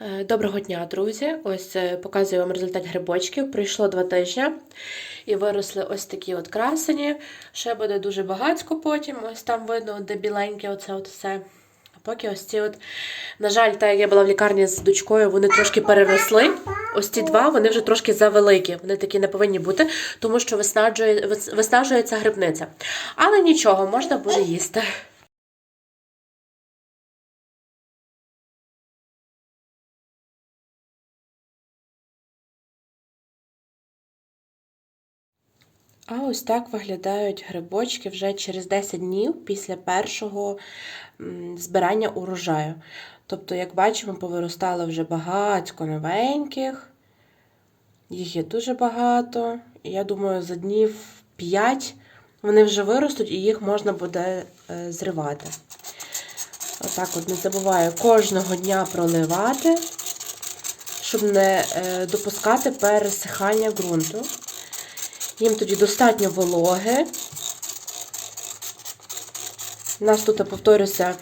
Е, Доброго дня, друзі! Ось е, показую вам результат грибочків. Пройшло два тижні і виросли ось такі от красені. Ще буде дуже багатько потім. Ось там видно, де біленьке, оце от все. А поки ось ці от, на жаль, так як я була в лікарні з дочкою, вони трошки переросли. Ось ці два, вони вже трошки завеликі. Вони такі не повинні бути, тому що виснажує, виснажується грибниця. Але нічого, можна буде їсти. А ось так виглядають грибочки вже через 10 днів після першого збирання урожаю. Тобто, як бачимо, повиростало вже багатько новеньких. Їх є дуже багато. Я думаю, за днів 5 вони вже виростуть і їх можна буде е, зривати. Отак от не забуваю кожного дня проливати, щоб не е, допускати пересихання ґрунту. Їм тоді достатньо вологи. У нас тут, повторюся,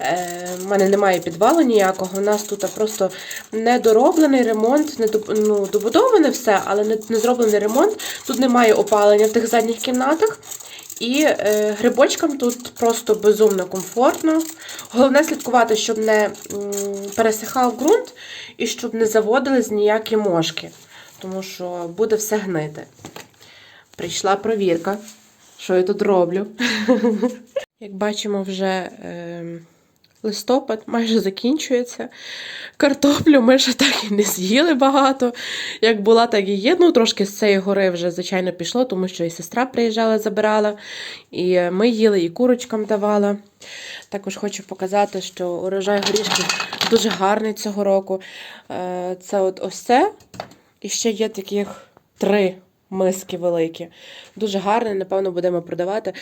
е, в мене немає підвалу ніякого. У нас тут просто недороблений ремонт, ну, добудоване все, але не, зроблений ремонт. Тут немає опалення в тих задніх кімнатах. І е, грибочкам тут просто безумно комфортно. Головне слідкувати, щоб не пересихав ґрунт і щоб не заводились ніякі мошки, тому що буде все гнити. Прийшла провірка, що я тут роблю. Як бачимо, вже е, листопад майже закінчується. Картоплю ми ще так і не з'їли багато. Як була, так і є. Ну, трошки з цієї гори вже, звичайно, пішло, тому що і сестра приїжджала, забирала, і е, ми їли, і курочкам давала. Також хочу показати, що урожай горішків дуже гарний цього року. Е, Це от ось це. І ще є таких три миски великі. Дуже гарний, напевно, будемо продавати.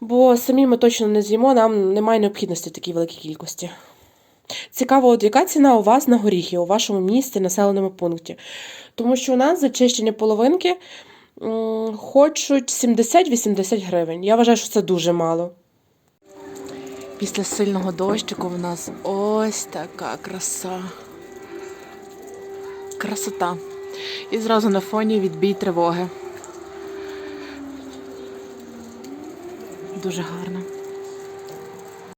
Бо самі ми точно не з'їмо, нам немає необхідності такій великій кількості. Цікаво, от яка ціна у вас на горіхи у вашому місті, населеному пункті? Тому що у нас зачищені половинки хочуть 70-80 гривень. Я вважаю, що це дуже мало. Після сильного дощику в нас ось така краса. Красота. І зразу на фоні відбій тривоги. Дуже гарно.